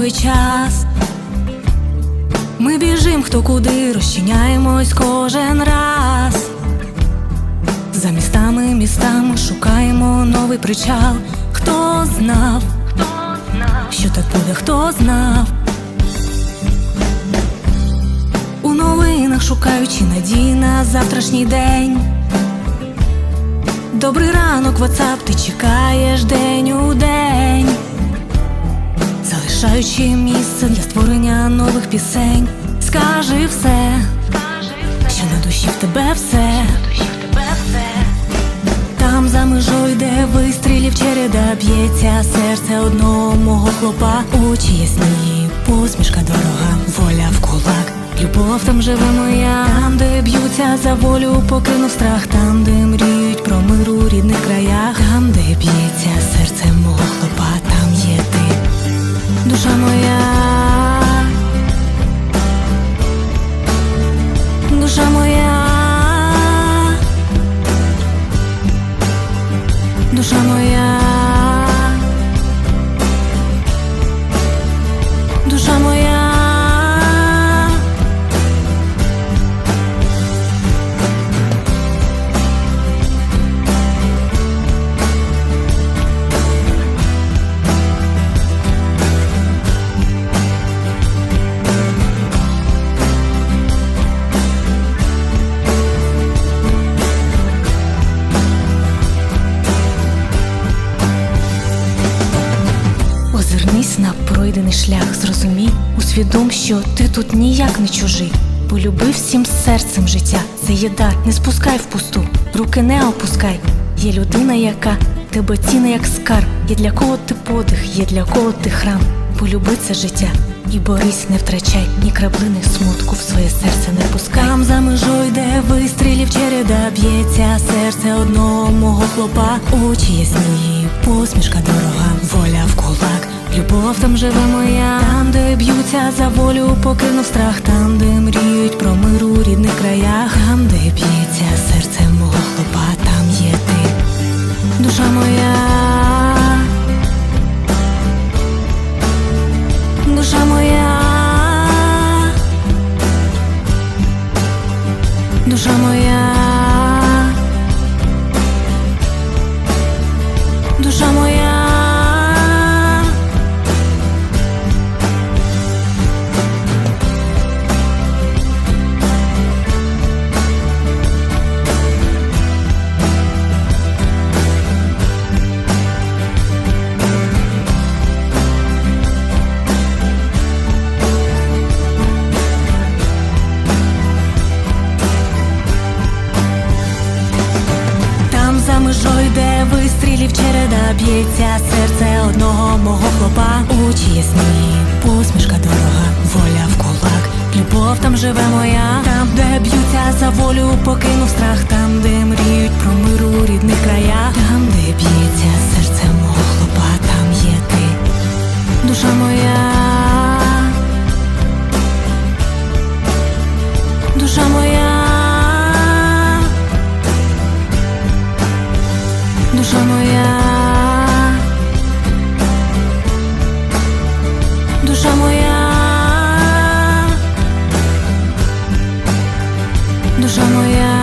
довгий час. Ми біжим хто куди, розчиняємось кожен раз. За містами, містами шукаємо новий причал. Хто знав, хто знав, що так буде, хто знав. У новинах шукаючи надій на завтрашній день. Добрий ранок, WhatsApp, ти чекаєш день у день, залишаючи місце для створення нових пісень. Скажи все, що на душі в тебе все. Там за межою, де вистрілів череда б'ється серце одного мого хлопа, очі ясні, посмішка дорога, воля в кулак, любов там живе моя, там, де б'ються за волю, покинув страх, там, де мріють пройдений шлях, зрозумій, усвідом, що ти тут ніяк не чужий. Полюби всім серцем життя, це є дар, не спускай впусту, руки не опускай. Є людина, яка тебе ціна як скарб. Є для кого ти подих, є для кого ти храм. Полюби це життя і борись, не втрачай ні краплини смутку в своє серце не пускай. Там за межою, де вистрілів череда б'ється серце одного мого хлопа, очі ясні, посмішка дорога, воля в кулак. Любов там живе моя, там, де б'ються за волю, покинув страх, там, де мріють про мир у рідних краях, там, де б'ється серце мого хлопа, там є ти, душа моя. Душа моя, душа моя, вистрілів череда б'ється серце одного мого хлопа, У ясні, посмішка дорога, воля в кулак, любов там живе моя, там, де б'ються за волю, покинув страх, там, де мріють про миру рідних краях, там, де б'ється душа моя.